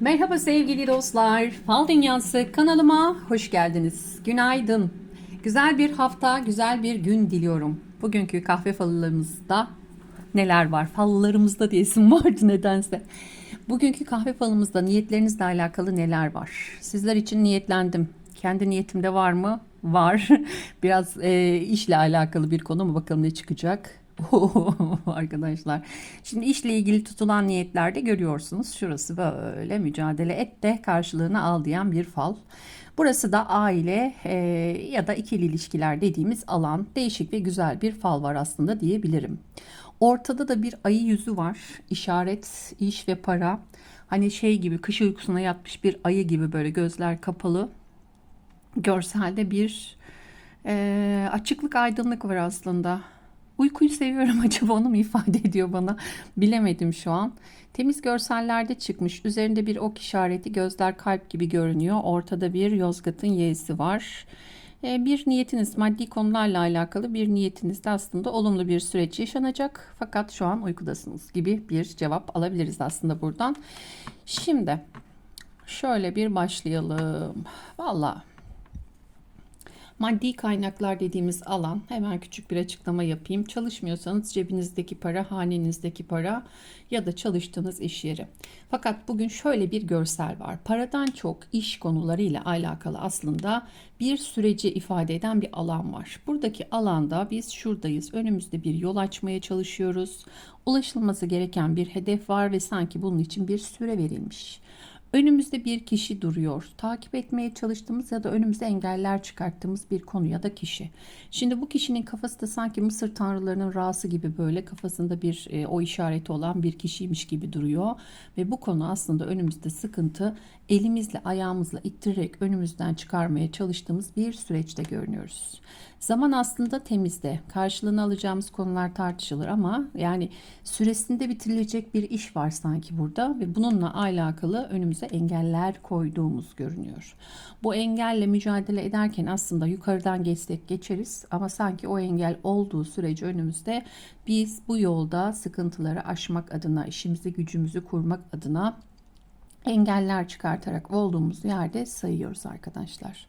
Merhaba sevgili dostlar. Fal Dünyası kanalıma hoş geldiniz. Günaydın. Güzel bir hafta, güzel bir gün diliyorum. Bugünkü kahve fallarımızda neler var? Fallarımızda diye isim vardı nedense. Bugünkü kahve falımızda niyetlerinizle alakalı neler var? Sizler için niyetlendim. Kendi niyetimde var mı? Var. Biraz e, işle alakalı bir konu mu bakalım ne çıkacak? Arkadaşlar. Şimdi işle ilgili tutulan niyetlerde görüyorsunuz. Şurası böyle mücadele et de karşılığını al diyen bir fal. Burası da aile e, ya da ikili ilişkiler dediğimiz alan. Değişik ve güzel bir fal var aslında diyebilirim. Ortada da bir ayı yüzü var. İşaret, iş ve para. Hani şey gibi kış uykusuna yatmış bir ayı gibi böyle gözler kapalı. Görselde bir e, açıklık, aydınlık var aslında. Uykuyu seviyorum acaba onu mu ifade ediyor bana? Bilemedim şu an. Temiz görsellerde çıkmış. Üzerinde bir ok işareti, gözler kalp gibi görünüyor. Ortada bir Yozgat'ın Y'si var. E, bir niyetiniz, maddi konularla alakalı bir niyetiniz de aslında olumlu bir süreç yaşanacak. Fakat şu an uykudasınız gibi bir cevap alabiliriz aslında buradan. Şimdi şöyle bir başlayalım. Valla Maddi kaynaklar dediğimiz alan hemen küçük bir açıklama yapayım. Çalışmıyorsanız cebinizdeki para, hanenizdeki para ya da çalıştığınız iş yeri. Fakat bugün şöyle bir görsel var. Paradan çok iş konularıyla alakalı aslında bir süreci ifade eden bir alan var. Buradaki alanda biz şuradayız. Önümüzde bir yol açmaya çalışıyoruz. Ulaşılması gereken bir hedef var ve sanki bunun için bir süre verilmiş. Önümüzde bir kişi duruyor. Takip etmeye çalıştığımız ya da önümüze engeller çıkarttığımız bir konu ya da kişi. Şimdi bu kişinin kafası da sanki Mısır tanrılarının rası gibi böyle kafasında bir e, o işareti olan bir kişiymiş gibi duruyor. Ve bu konu aslında önümüzde sıkıntı elimizle ayağımızla ittirerek önümüzden çıkarmaya çalıştığımız bir süreçte görünüyoruz. Zaman aslında temizde. Karşılığını alacağımız konular tartışılır ama yani süresinde bitirilecek bir iş var sanki burada ve bununla alakalı önümüze engeller koyduğumuz görünüyor. Bu engelle mücadele ederken aslında yukarıdan geçsek geçeriz ama sanki o engel olduğu sürece önümüzde biz bu yolda sıkıntıları aşmak adına, işimizi gücümüzü kurmak adına engeller çıkartarak olduğumuz yerde sayıyoruz arkadaşlar.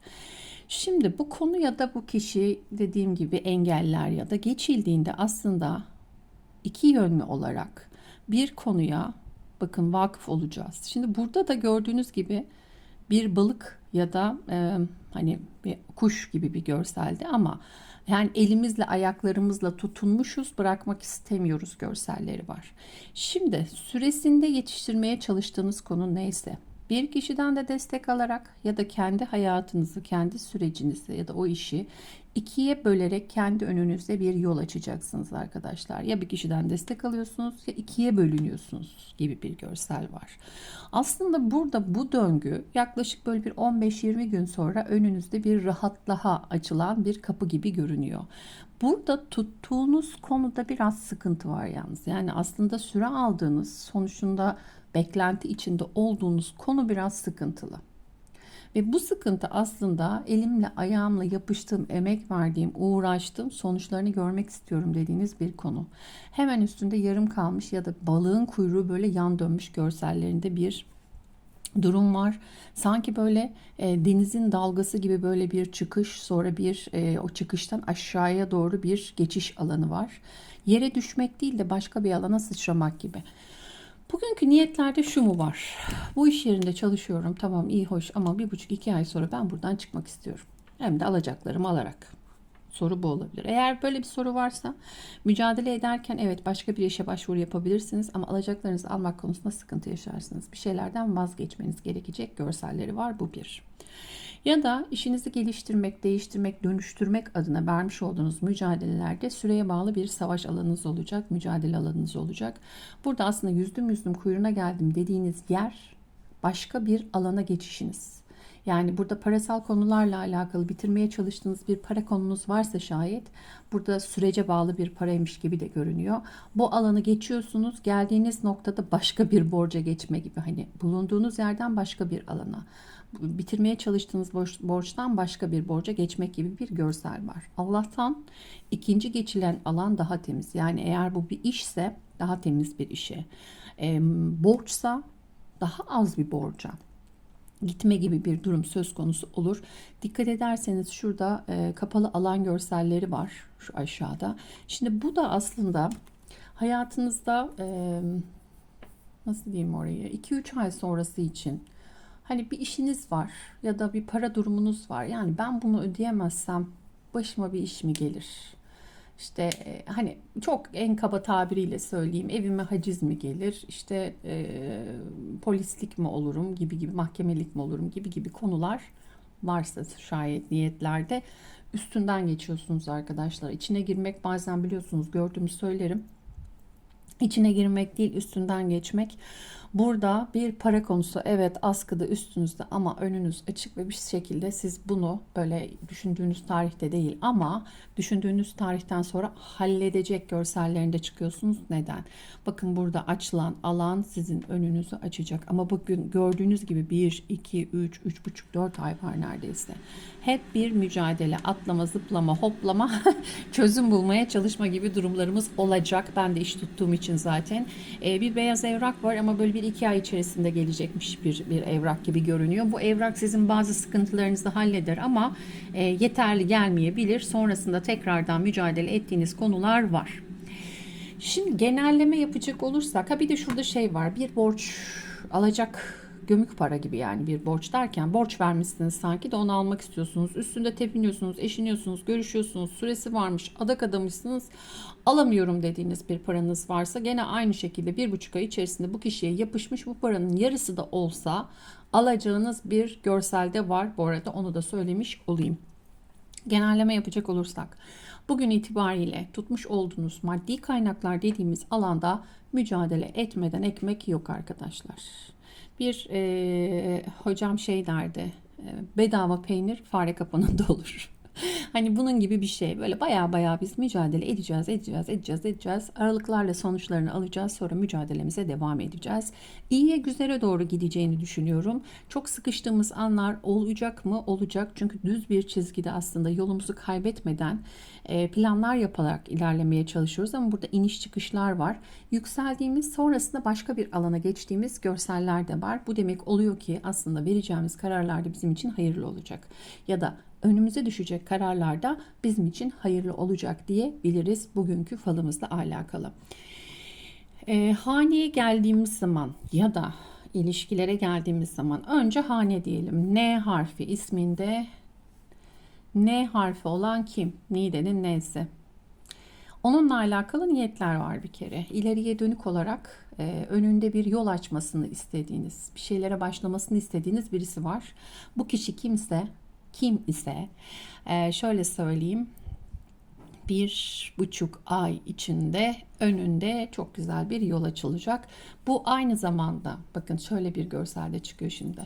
Şimdi bu konu ya da bu kişi dediğim gibi engeller ya da geçildiğinde aslında iki yönlü olarak bir konuya bakın vakıf olacağız. Şimdi burada da gördüğünüz gibi bir balık ya da e, hani bir kuş gibi bir görselde ama yani elimizle ayaklarımızla tutunmuşuz bırakmak istemiyoruz görselleri var. Şimdi süresinde yetiştirmeye çalıştığınız konu neyse bir kişiden de destek alarak ya da kendi hayatınızı, kendi sürecinizi ya da o işi ikiye bölerek kendi önünüzde bir yol açacaksınız arkadaşlar. Ya bir kişiden destek alıyorsunuz ya ikiye bölünüyorsunuz gibi bir görsel var. Aslında burada bu döngü yaklaşık böyle bir 15-20 gün sonra önünüzde bir rahatlaha açılan bir kapı gibi görünüyor. Burada tuttuğunuz konuda biraz sıkıntı var yalnız. Yani aslında süre aldığınız sonuçunda beklenti içinde olduğunuz konu biraz sıkıntılı. Ve bu sıkıntı aslında elimle ayağımla yapıştığım, emek verdiğim, uğraştığım sonuçlarını görmek istiyorum dediğiniz bir konu. Hemen üstünde yarım kalmış ya da balığın kuyruğu böyle yan dönmüş görsellerinde bir durum var. Sanki böyle e, denizin dalgası gibi böyle bir çıkış sonra bir e, o çıkıştan aşağıya doğru bir geçiş alanı var. Yere düşmek değil de başka bir alana sıçramak gibi. Bugünkü niyetlerde şu mu var? Bu iş yerinde çalışıyorum tamam iyi hoş ama bir buçuk iki ay sonra ben buradan çıkmak istiyorum. Hem de alacaklarımı alarak. Soru bu olabilir. Eğer böyle bir soru varsa mücadele ederken evet başka bir işe başvuru yapabilirsiniz ama alacaklarınızı almak konusunda sıkıntı yaşarsınız. Bir şeylerden vazgeçmeniz gerekecek görselleri var bu bir. Ya da işinizi geliştirmek, değiştirmek, dönüştürmek adına vermiş olduğunuz mücadelelerde süreye bağlı bir savaş alanınız olacak, mücadele alanınız olacak. Burada aslında yüzdüm yüzdüm kuyruğuna geldim dediğiniz yer başka bir alana geçişiniz. Yani burada parasal konularla alakalı bitirmeye çalıştığınız bir para konunuz varsa şayet burada sürece bağlı bir paraymış gibi de görünüyor. Bu alanı geçiyorsunuz geldiğiniz noktada başka bir borca geçme gibi hani bulunduğunuz yerden başka bir alana bitirmeye çalıştığınız borç, borçtan başka bir borca geçmek gibi bir görsel var. Allah'tan ikinci geçilen alan daha temiz. Yani eğer bu bir işse daha temiz bir işe. E, borçsa daha az bir borca gitme gibi bir durum söz konusu olur. Dikkat ederseniz şurada e, kapalı alan görselleri var şu aşağıda. Şimdi bu da aslında hayatınızda e, nasıl diyeyim orayı 2-3 ay sonrası için hani bir işiniz var ya da bir para durumunuz var. Yani ben bunu ödeyemezsem başıma bir iş mi gelir? İşte e, hani çok en kaba tabiriyle söyleyeyim evime haciz mi gelir işte e, polislik mi olurum gibi gibi mahkemelik mi olurum gibi gibi konular varsa şayet niyetlerde üstünden geçiyorsunuz arkadaşlar. İçine girmek bazen biliyorsunuz gördüğümü söylerim. İçine girmek değil üstünden geçmek. Burada bir para konusu evet askıda üstünüzde ama önünüz açık ve bir şekilde siz bunu böyle düşündüğünüz tarihte değil ama düşündüğünüz tarihten sonra halledecek görsellerinde çıkıyorsunuz. Neden? Bakın burada açılan alan sizin önünüzü açacak ama bugün gördüğünüz gibi 1, 2, 3, 3,5, 4 ay var neredeyse. Hep bir mücadele, atlama, zıplama, hoplama, çözüm bulmaya çalışma gibi durumlarımız olacak. Ben de iş tuttuğum için zaten. Ee, bir beyaz evrak var ama böyle bir iki ay içerisinde gelecekmiş bir, bir evrak gibi görünüyor. Bu evrak sizin bazı sıkıntılarınızı halleder ama e, yeterli gelmeyebilir. Sonrasında tekrardan mücadele ettiğiniz konular var. Şimdi genelleme yapacak olursak ha bir de şurada şey var. Bir borç alacak gömük para gibi yani bir borç derken borç vermişsiniz sanki de onu almak istiyorsunuz. Üstünde tepiniyorsunuz, eşiniyorsunuz, görüşüyorsunuz, süresi varmış, adak adamışsınız. Alamıyorum dediğiniz bir paranız varsa gene aynı şekilde bir buçuk ay içerisinde bu kişiye yapışmış bu paranın yarısı da olsa alacağınız bir görselde var. Bu arada onu da söylemiş olayım. Genelleme yapacak olursak bugün itibariyle tutmuş olduğunuz maddi kaynaklar dediğimiz alanda mücadele etmeden ekmek yok arkadaşlar. Bir e, hocam şey derdi bedava peynir fare kapanında olur. Hani bunun gibi bir şey. Böyle baya baya biz mücadele edeceğiz, edeceğiz, edeceğiz, edeceğiz. Aralıklarla sonuçlarını alacağız. Sonra mücadelemize devam edeceğiz. İyiye güzele doğru gideceğini düşünüyorum. Çok sıkıştığımız anlar olacak mı? Olacak. Çünkü düz bir çizgide aslında yolumuzu kaybetmeden e, planlar yaparak ilerlemeye çalışıyoruz. Ama burada iniş çıkışlar var. Yükseldiğimiz sonrasında başka bir alana geçtiğimiz görseller de var. Bu demek oluyor ki aslında vereceğimiz kararlar da bizim için hayırlı olacak. Ya da önümüze düşecek kararlar da bizim için hayırlı olacak diyebiliriz bugünkü falımızla alakalı. E, haneye geldiğimiz zaman ya da ilişkilere geldiğimiz zaman önce hane diyelim. N harfi isminde N harfi olan kim? Nide'nin N'si. Onunla alakalı niyetler var bir kere. İleriye dönük olarak e, önünde bir yol açmasını istediğiniz, bir şeylere başlamasını istediğiniz birisi var. Bu kişi kimse kim ise e, şöyle söyleyeyim bir buçuk ay içinde önünde çok güzel bir yol açılacak. Bu aynı zamanda bakın şöyle bir görselde çıkıyor şimdi.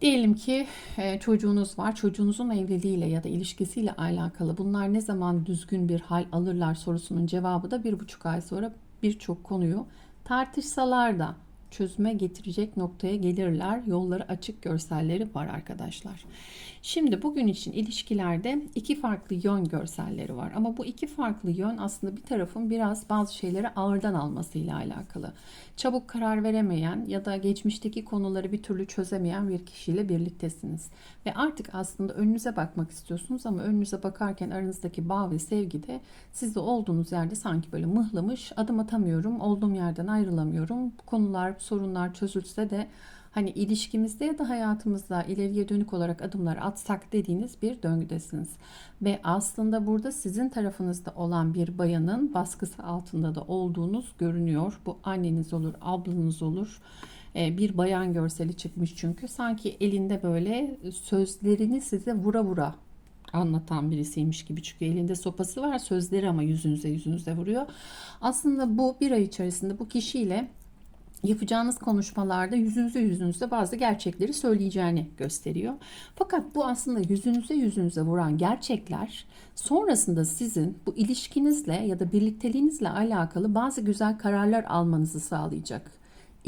Diyelim ki e, çocuğunuz var. Çocuğunuzun evliliğiyle ya da ilişkisiyle alakalı bunlar ne zaman düzgün bir hal alırlar sorusunun cevabı da bir buçuk ay sonra birçok konuyu tartışsalar da çözüme getirecek noktaya gelirler. Yolları açık görselleri var arkadaşlar. Şimdi bugün için ilişkilerde iki farklı yön görselleri var. Ama bu iki farklı yön aslında bir tarafın biraz bazı şeyleri ağırdan almasıyla alakalı. Çabuk karar veremeyen ya da geçmişteki konuları bir türlü çözemeyen bir kişiyle birliktesiniz. Ve artık aslında önünüze bakmak istiyorsunuz ama önünüze bakarken aranızdaki bağ ve sevgi de siz de olduğunuz yerde sanki böyle mıhlamış, adım atamıyorum, olduğum yerden ayrılamıyorum. Konular, sorunlar çözülse de hani ilişkimizde ya da hayatımızda ileriye dönük olarak adımlar atsak dediğiniz bir döngüdesiniz. Ve aslında burada sizin tarafınızda olan bir bayanın baskısı altında da olduğunuz görünüyor. Bu anneniz olur, ablanız olur. Ee, bir bayan görseli çıkmış çünkü sanki elinde böyle sözlerini size vura vura anlatan birisiymiş gibi çünkü elinde sopası var sözleri ama yüzünüze yüzünüze vuruyor. Aslında bu bir ay içerisinde bu kişiyle yapacağınız konuşmalarda yüzünüze yüzünüze bazı gerçekleri söyleyeceğini gösteriyor. Fakat bu aslında yüzünüze yüzünüze vuran gerçekler sonrasında sizin bu ilişkinizle ya da birlikteliğinizle alakalı bazı güzel kararlar almanızı sağlayacak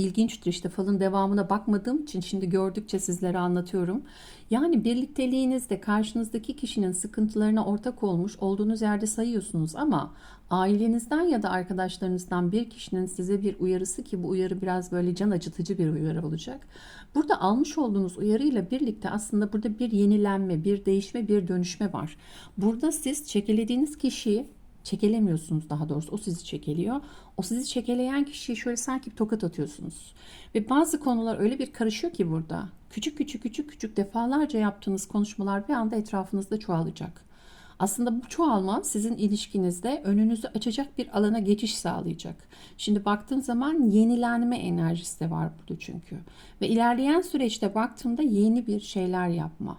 ilginçtir işte falın devamına bakmadığım için şimdi gördükçe sizlere anlatıyorum. Yani birlikteliğinizde karşınızdaki kişinin sıkıntılarına ortak olmuş olduğunuz yerde sayıyorsunuz ama ailenizden ya da arkadaşlarınızdan bir kişinin size bir uyarısı ki bu uyarı biraz böyle can acıtıcı bir uyarı olacak. Burada almış olduğunuz uyarıyla birlikte aslında burada bir yenilenme, bir değişme, bir dönüşme var. Burada siz çekelediğiniz kişiyi çekelemiyorsunuz daha doğrusu. O sizi çekeliyor. O sizi çekeleyen kişiye şöyle sanki tokat atıyorsunuz. Ve bazı konular öyle bir karışıyor ki burada. Küçük küçük küçük küçük defalarca yaptığınız konuşmalar bir anda etrafınızda çoğalacak. Aslında bu çoğalma sizin ilişkinizde önünüzü açacak bir alana geçiş sağlayacak. Şimdi baktığın zaman yenilenme enerjisi de var burada çünkü. Ve ilerleyen süreçte baktığımda yeni bir şeyler yapma,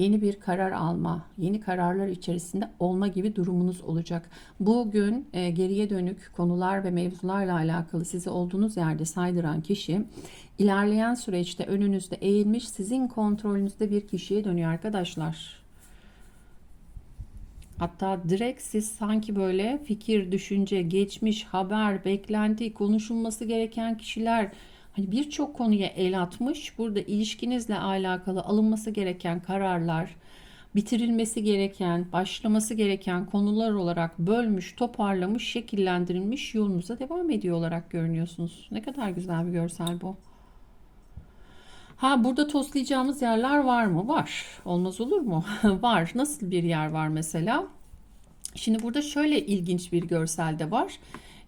yeni bir karar alma, yeni kararlar içerisinde olma gibi durumunuz olacak. Bugün e, geriye dönük konular ve mevzularla alakalı sizi olduğunuz yerde saydıran kişi ilerleyen süreçte önünüzde eğilmiş sizin kontrolünüzde bir kişiye dönüyor arkadaşlar. Hatta direkt siz sanki böyle fikir, düşünce, geçmiş, haber, beklenti, konuşulması gereken kişiler hani birçok konuya el atmış. Burada ilişkinizle alakalı alınması gereken kararlar, bitirilmesi gereken, başlaması gereken konular olarak bölmüş, toparlamış, şekillendirilmiş yolunuza devam ediyor olarak görünüyorsunuz. Ne kadar güzel bir görsel bu. Ha burada toslayacağımız yerler var mı? Var. Olmaz olur mu? var. Nasıl bir yer var mesela? Şimdi burada şöyle ilginç bir görsel de var.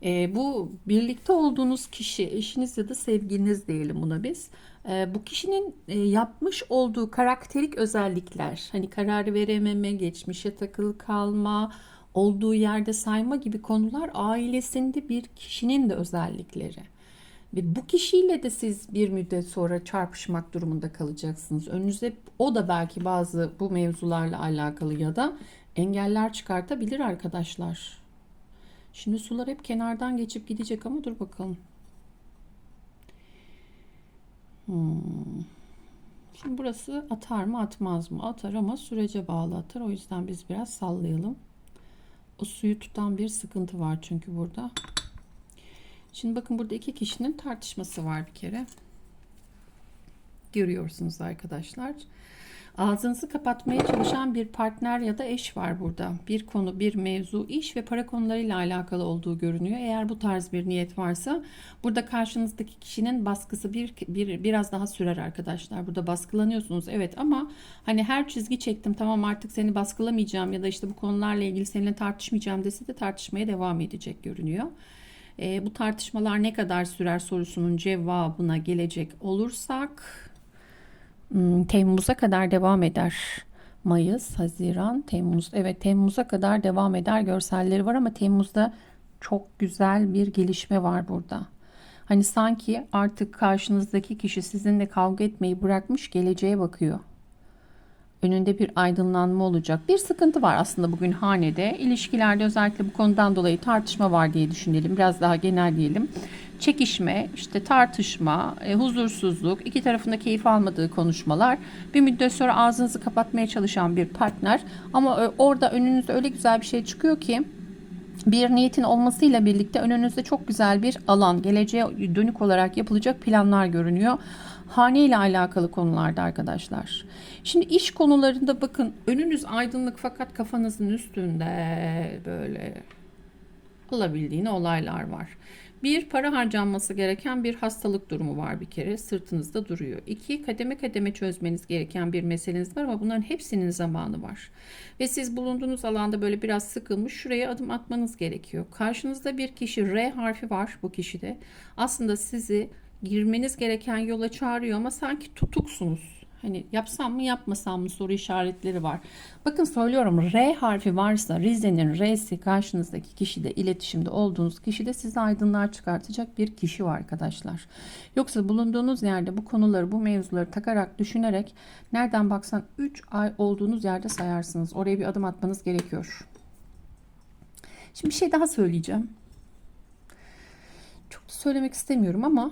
Ee, bu birlikte olduğunuz kişi, eşiniz ya da sevgiliniz diyelim buna biz. Ee, bu kişinin e, yapmış olduğu karakterik özellikler, hani karar verememe, geçmişe takılı kalma, olduğu yerde sayma gibi konular ailesinde bir kişinin de özellikleri. Ve bu kişiyle de siz bir müddet sonra çarpışmak durumunda kalacaksınız. Önünüze o da belki bazı bu mevzularla alakalı ya da engeller çıkartabilir arkadaşlar. Şimdi sular hep kenardan geçip gidecek ama dur bakalım. Hmm. Şimdi burası atar mı atmaz mı? Atar ama sürece bağlı atar. O yüzden biz biraz sallayalım. O suyu tutan bir sıkıntı var çünkü burada. Şimdi bakın burada iki kişinin tartışması var bir kere. Görüyorsunuz arkadaşlar. Ağzınızı kapatmaya çalışan bir partner ya da eş var burada. Bir konu, bir mevzu, iş ve para konularıyla alakalı olduğu görünüyor. Eğer bu tarz bir niyet varsa burada karşınızdaki kişinin baskısı bir, bir biraz daha sürer arkadaşlar. Burada baskılanıyorsunuz evet ama hani her çizgi çektim tamam artık seni baskılamayacağım ya da işte bu konularla ilgili seninle tartışmayacağım dese de tartışmaya devam edecek görünüyor. E, bu tartışmalar ne kadar sürer sorusunun cevabına gelecek olursak Temmuz'a kadar devam eder. Mayıs, Haziran, Temmuz. Evet Temmuz'a kadar devam eder görselleri var ama Temmuz'da çok güzel bir gelişme var burada. Hani sanki artık karşınızdaki kişi sizinle kavga etmeyi bırakmış geleceğe bakıyor önünde bir aydınlanma olacak. Bir sıkıntı var aslında bugün hanede. İlişkilerde özellikle bu konudan dolayı tartışma var diye düşünelim. Biraz daha genel diyelim. Çekişme, işte tartışma, e, huzursuzluk, iki tarafında keyif almadığı konuşmalar. Bir müddet sonra ağzınızı kapatmaya çalışan bir partner. Ama e, orada önünüzde öyle güzel bir şey çıkıyor ki bir niyetin olmasıyla birlikte önünüzde çok güzel bir alan, geleceğe dönük olarak yapılacak planlar görünüyor. Hane ile alakalı konularda arkadaşlar. Şimdi iş konularında bakın önünüz aydınlık fakat kafanızın üstünde böyle alabildiğine olaylar var. Bir, para harcanması gereken bir hastalık durumu var bir kere. Sırtınızda duruyor. İki, kademe kademe çözmeniz gereken bir meseleniz var ama bunların hepsinin zamanı var. Ve siz bulunduğunuz alanda böyle biraz sıkılmış şuraya adım atmanız gerekiyor. Karşınızda bir kişi R harfi var bu kişide. Aslında sizi girmeniz gereken yola çağırıyor ama sanki tutuksunuz. Hani yapsam mı yapmasam mı soru işaretleri var. Bakın söylüyorum R harfi varsa Rize'nin R'si karşınızdaki kişide iletişimde olduğunuz kişide size aydınlığa çıkartacak bir kişi var arkadaşlar. Yoksa bulunduğunuz yerde bu konuları bu mevzuları takarak düşünerek nereden baksan 3 ay olduğunuz yerde sayarsınız. Oraya bir adım atmanız gerekiyor. Şimdi bir şey daha söyleyeceğim. Çok da söylemek istemiyorum ama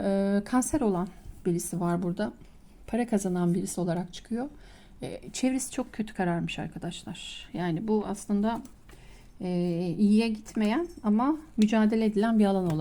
e, kanser olan birisi var burada. Para kazanan birisi olarak çıkıyor. E, çevresi çok kötü kararmış arkadaşlar. Yani bu aslında e, iyiye gitmeyen ama mücadele edilen bir alan olarak.